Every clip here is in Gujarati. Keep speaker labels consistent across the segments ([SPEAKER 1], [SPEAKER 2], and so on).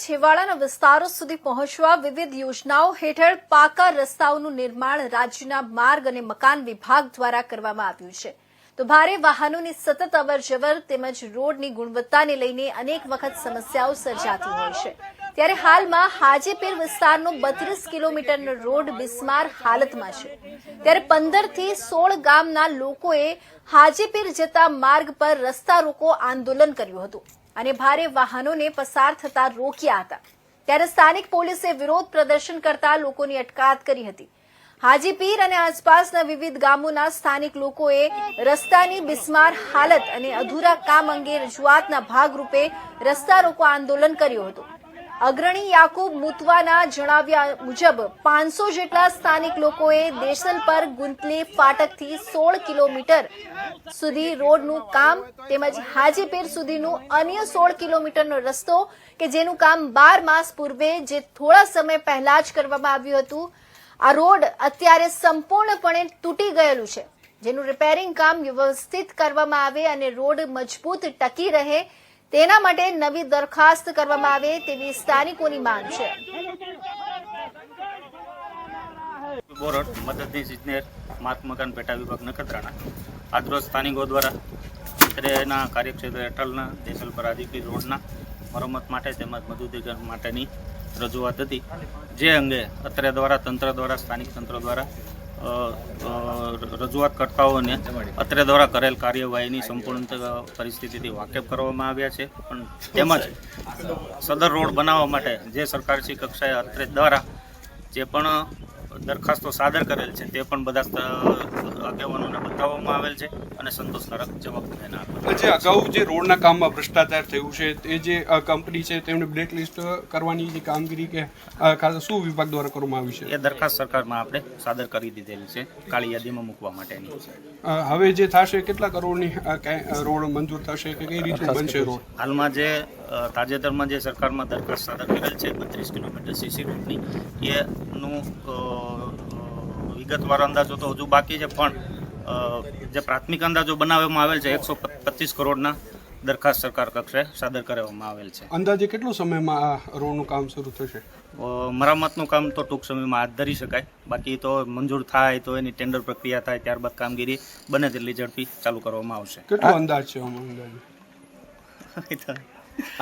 [SPEAKER 1] છેવાડાના વિસ્તારો સુધી પહોંચવા વિવિધ યોજનાઓ હેઠળ પાકા રસ્તાઓનું નિર્માણ રાજ્યના માર્ગ અને મકાન વિભાગ દ્વારા કરવામાં આવ્યું છે. તો ભારે વાહનોની સતત અવરજવર તેમજ રોડની ગુણવત્તાને લઈને અનેક વખત સમસ્યાઓ સર્જાતી હોય છે. ત્યારે હાલમાં હાજીપીર વિસ્તારનો બત્રીસ કિલોમીટરનો રોડ બિસ્માર હાલતમાં છે. ત્યારે પંદરથી સોળ ગામના લોકોએ હાજીપીર જતા માર્ગ પર રસ્તા રોકો આંદોલન કર્યું હતું. અને ભારે વાહનોને પસાર થતા રોક્યા હતા. ત્યારે સ્થાનિક પોલીસે વિરોધ પ્રદર્શન કરતા લોકોની અટકાયત કરી હતી. હાજીપીર અને આસપાસના વિવિધ ગામોના સ્થાનિક લોકોએ રસ્તાની બિસ્માર હાલત અને અધૂરા કામ અંગે રજૂઆતના ભાગરૂપે રસ્તા રોકો આંદોલન કર્યું હતું. અગ્રણી યાકુબ મુતવાના જણાવ્યા મુજબ પાંચસો જેટલા સ્થાનિક લોકોએ દેસલ પર ગુંતલી ફાટકથી સોળ કિલોમીટર સુધી રોડનું કામ તેમજ હાજીપીર સુધીનું અન્ય સોળ કિલોમીટરનો રસ્તો કે જેનું કામ બાર માસ પૂર્વે જે થોડા સમય પહેલા જ કરવામાં આવ્યું હતું, આ રોડ અત્યારે સંપૂર્ણપણે તૂટી ગયેલું છે. જેનું રિપેરિંગ કામ વ્યવસ્થિત કરવામાં આવે અને રોડ મજબૂત ટકી રહે તેના માટે નવી દરખાસ્ત કરવામાં આવે તેવી સ્થાનિકોની માંગ છે.
[SPEAKER 2] બોરટ, મદદનીશ ઇજનેર, માર્ગ મકાન પેટા વિભાગ નખત્રાણા. આજરોજ સ્થાનિકો દ્વારા અત્રેના કાર્યક્ષેત્ર હેઠળના દેસલ પર આદિપી રોડના મરમ્મત માટે તેમજ મજૂરીકરણ માટેની રજૂઆત હતી. જે અંગે અત્રે દ્વારા તંત્ર દ્વારા, સ્થાનિક તંત્ર દ્વારા અ, અ, રજૂઆત કરતાઓને અત્રે દ્વારા કરેલ કાર્યવાહીની સંપૂર્ણ પરિસ્થિતિથી વાકેફ કરવામાં આવ્યા છે પણ તેમજ સદર રોડ બનાવવા માટે જે સરકારશ્રી કક્ષાએ અત્રે દ્વારા જે પણ દરખાસ્તો સાદર કરેલ છે તે પણ બધા આગેવાનોને બતાવવામાં આવેલ છે અને સંતોષકારક જવાબ તેના.
[SPEAKER 3] જે અગાઉ જે રોડના કામમાં ભ્રષ્ટાચાર થયું છે એ જે કંપની છે તેમને બ્લેકલિસ્ટ કરવાની જે કામગીરી કે ખાસ શું વિભાગ દ્વારા કરવામાં આવી છે?
[SPEAKER 2] એ દરખાસ્ત સરકારમાં આપણે સાદર કરી દીધેલી છે કાળી યાદીમાં મૂકવા માટેની.
[SPEAKER 3] હવે જે થશે કેટલા કરોડની રોડ મંજૂર થશે કે કઈ રીતે બનશે રોડ?
[SPEAKER 2] હાલમાં જે તાજેતરમાં જે સરકારમાં દરખાસ્ત સાદર કરેલ છે બત્રીસ કિલોમીટર સીસી રોડની એનું વિગતવાર અંદાજો તો હજુ બાકી છે પણ જે પ્રાથમિક અંદાજો બનાવવામાં આવેલ છે એકસો પચીસ કરોડના દરખાસ્ત સરકાર કક્ષે સાદર કરવામાં આવેલ છે.
[SPEAKER 3] અંદાજે કેટલો સમયમાં આ રોડનું કામ શરૂ થશે?
[SPEAKER 2] મરામતનું કામ તો ટૂંક સમયમાં હાથ ધરી શકાય. બાકી તો મંજૂર થાય તો એની ટેન્ડર પ્રક્રિયા થાય ત્યારબાદ કામગીરી બને તેટલી ઝડપી ચાલુ કરવામાં આવશે.
[SPEAKER 3] કેટલો અંદાજ છે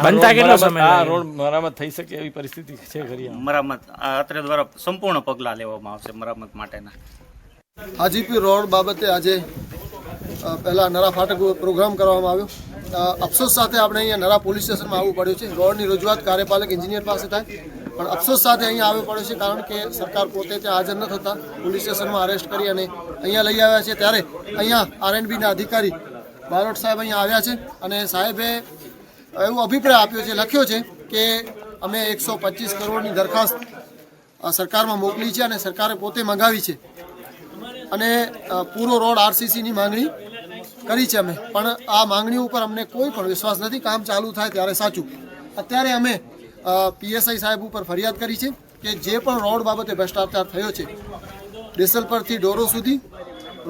[SPEAKER 4] બનતા કેટલો સમય
[SPEAKER 5] આ રોડ મરામત થઈ શકે એવી પરિસ્થિતિ છે ખરી
[SPEAKER 2] મરામત આ અત્રે દ્વારા સંપૂર્ણ પગલાં લેવામાં આવશે મરામત માટેના.
[SPEAKER 6] હાજીપીર રોડ બાબતે આજે પહેલાં નરા ફાટક પ્રોગ્રામ કરવામાં આવ્યો. અફસોસ સાથે આપણે અહીંયા નરા પોલીસ સ્ટેશનમાં આવવું પડ્યું છે. રોડની રજૂઆત કાર્યપાલક, એન્જિનિયર પાસે થાય. પણ અફસોસ સાથે અહીંયા આવવું પડ્યું છે કારણ કે સરકાર પોતે ત્યાં હાજર ન થતા પોલીસ સ્ટેશનમાં અરેસ્ટ કરી અને અહીંયા લઈ આવ્યા છે. ત્યારે અહીંયા આરએનબીના અધિકારી બારોટ સાહેબ અહીંયા આવ્યા છે અને સાહેબે એવો અભિપ્રાય આપ્યો છે, લખ્યો છે કે અમે એકસો કરોડની દરખાસ્ત સરકારમાં મોકલી છે અને સરકારે પોતે મંગાવી છે. અને પૂરો રોડ આરસીસીની માંગણી કરી છે અમે. પણ આ માંગણીઓ ઉપર અમને કોઈ પણ વિશ્વાસ નથી. કામ ચાલુ થાય ત્યારે સાચું. અત્યારે અમે પીએસઆઈ સાહેબ ઉપર ફરિયાદ કરી છે કે જે પણ રોડ બાબતે ભ્રષ્ટાચાર થયો છે, ડેસલ પરથી ડોરો સુધી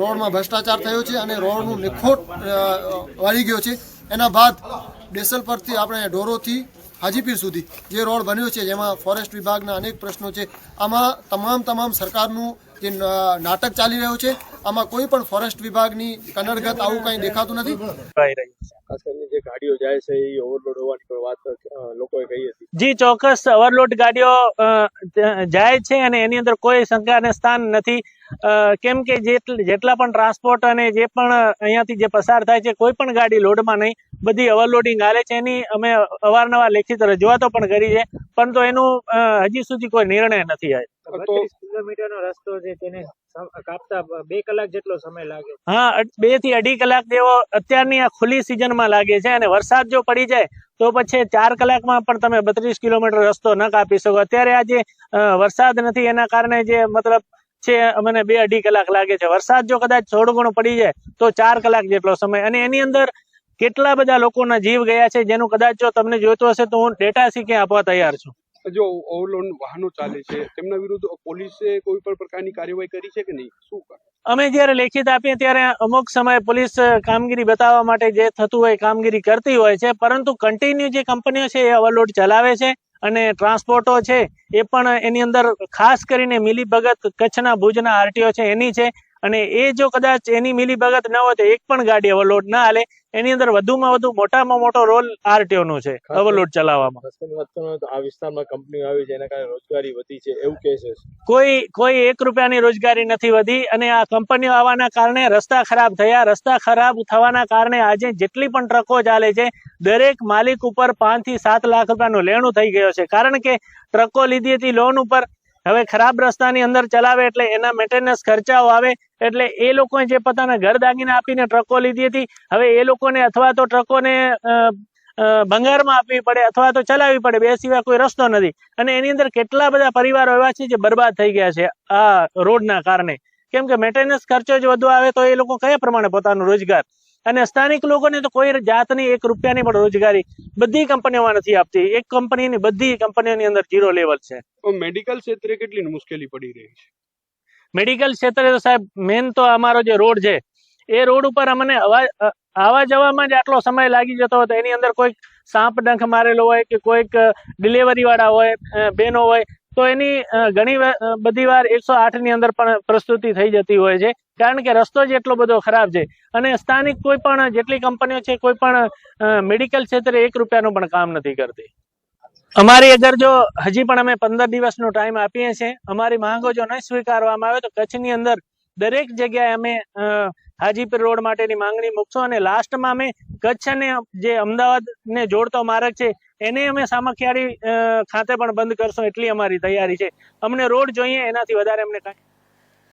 [SPEAKER 6] રોડમાં ભ્રષ્ટાચાર થયો છે અને રોડનું નિખોટ વાળી ગયો છે. એના બાદ ડેસલ પરથી આપણે ડોરોથી હાજીપીર સુધી જે રોડ બન્યો છે, જેમાં ફોરેસ્ટ વિભાગના અનેક પ્રશ્નો છે. આમાં તમામ તમામ સરકારનું જે નાટક ચાલી રહ્યું છે આમાં કોઈ પણ ફોરેસ્ટ વિભાગની કનડગત આવું કંઈ દેખાતું નથી.
[SPEAKER 7] ખાસ કરીને જે ગાડીઓ જાય છે એ ઓવરલોડ હોવાની પણ વાત લોકોએ કહી હતી.
[SPEAKER 4] જી ચોક્કસ ઓવરલોડ ગાડીઓ જાય છે અને એની અંદર કોઈ શંકાને સ્થાન નથી. કેમ કે જેટલા પણ ટ્રાન્સપોર્ટ અને જે પણ અહીંયાથી જે પસાર થાય છે કોઈ પણ ગાડી લોડમાં નહીં. બધી ઓવરલોડિંગ હાલે છે. એની અમે અવારનવાર લેખિત રજૂઆતો પણ કરી છે. પરંતુ એનું હજી સુધી કોઈ નિર્ણય નથી આવ્યો.
[SPEAKER 3] તો
[SPEAKER 8] કિલોમીટરનો રસ્તો છે તેને કાપતા બે કલાક જેટલો સમય લાગે.
[SPEAKER 4] હા બેથી અઢી કલાક જેવો અત્યારની આ ખુલ્લી સિઝનમાં લાગે છે અને વરસાદ જો પડી જાય તો પછી ચાર કલાકમાં પણ તમે બત્રીસ કિલોમીટર રસ્તો ન કાપી શકો. અત્યારે આ જે વરસાદ નથી એના કારણે જે મતલબ છે મને બે અઢી કલાક લાગે છે. વરસાદ જો કદાચ થોડું ઘણું પડી જાય તો ચાર કલાક જેટલો સમય. અને એની અંદર કેટલા બધા લોકોના જીવ ગયા છે જેનું કદાચ જો તમને જોઈતું હશે તો હું ડેટા શીખે આપવા તૈયાર છું.
[SPEAKER 3] જો ઓવરલોડ વાહનો ચાલે છે તેમના વિરુદ્ધ પોલીસે કોઈ પણ પ્રકારની કાર્યવાહી કરી છે કે નહીં? શું
[SPEAKER 4] અમે જ્યારે લેખિત આપીએ ત્યારે અમુક સમયે પોલીસ કામગીરી બતાવવા માટે જે થતું હોય કામગીરી કરતી હોય છે પરંતુ કન્ટિન્યુ જે કંપનીઓ છે એ ઓવરલોડ ચલાવે છે અને ટ્રાન્સપોર્ટો છે એ પણ એની અંદર ખાસ કરીને મિલીભગત કચ્છના ભુજના આરટીઓ છે એની છે. અને એ જો કદાચ એની મિલીભગત ન હોય તો એક પણ ગાડી ઓવરલોડ ના હાલે. એની અંદર વધુમાં વધુ મોટામાં મોટો રોલ આરટીઓ નો છે ઓવરલોડ ચલાવવામાં.
[SPEAKER 7] આ વિસ્તારમાં કંપનીઓ આવી છે એના કારણે રોજગારી વધી છે એવું કહે છે.
[SPEAKER 4] કોઈ કોઈ એક રૂપિયાની રોજગારી નથી વધી અને આ કંપનીઓ આવવાના કારણે રસ્તા ખરાબ થયા. રસ્તા ખરાબ થવાના કારણે આજે જેટલી પણ ટ્રકો ચાલે છે દરેક માલિક ઉપર પાંચથી સાત લાખ રૂપિયાનું લેણું થઈ ગયો છે. કારણ કે ટ્રકો લીધી હતી લોન ઉપર હવે ખરાબ રસ્તાની અંદર ચલાવે એટલે એના મેન્ટેનન્સ ખર્ચાઓ આવે એટલે એ લોકોએ જે પોતાના ઘર દાગીના આપીને ટ્રકો લીધી હતી, હવે એ લોકોને અથવા તો ટ્રકોને ભંગારમાં આપવી પડે અથવા તો ચલાવવી પડે, બે સિવાય કોઈ રસ્તો નથી. અને એની અંદર કેટલા બધા પરિવારો એવા છે જે બરબાદ થઈ ગયા છે આ રોડના કારણે. કેમ કે મેન્ટેનન્સ ખર્ચો જ વધુ આવે તો એ લોકો કયા પ્રમાણે પોતાનો રોજગાર અને સ્થાનિક લોકોને તો કોઈ જાતની એક રૂપિયાની પણ રોજગારી બધી કંપનીઓમાં નથી આપતી. એક કંપનીની બધી કંપનીઓની અંદર જીરો લેવલ છે.
[SPEAKER 3] મેડિકલ ક્ષેત્રે કેટલી મુશ્કેલી પડી રહી છે?
[SPEAKER 4] મેડિકલ ક્ષેત્રે તો સાહેબ મેન તો અમારો જે રોડ છે એ રોડ ઉપર અમને અ- જવામાં જ આટલો સમય લાગી જતો હતો એની અંદર કોઈક સાપ ડંખ મારેલો હોય કે કોઈક ડિલિવરી વાળા હોય બેનો બહેનો હોય તો એની ઘણી બધી વાર એકસો ની અંદર પણ પ્રસ્તુતિ થઈ જતી હોય છે. કારણ કે રસ્તો જ એટલો બધો ખરાબ છે. અને સ્થાનિક કોઈ પણ, જેટલી કંપનીઓ છે, કોઈ પણ મેડિકલ ક્ષેત્રે એક રૂપિયાનું પણ કામ નથી કરતી. અમારી અગર જો, હજી પણ અમે પંદર દિવસનો ટાઈમ આપીએ છીએ, અમારી માંગો જો નહીં સ્વીકારવામાં આવે તો કચ્છની અંદર દરેક જગ્યાએ અમે હાજીપીર રોડ માટેની માંગણી મૂકશું અને લાસ્ટમાં અમે કચ્છ અને જે અમદાવાદ ને જોડતો માર્ગ છે એને અમે સામખિયાળી ખાતે પણ બંધ કરશું એટલી અમારી તૈયારી છે. અમને રોડ જોઈએ, એનાથી વધારે અમને કાંઈ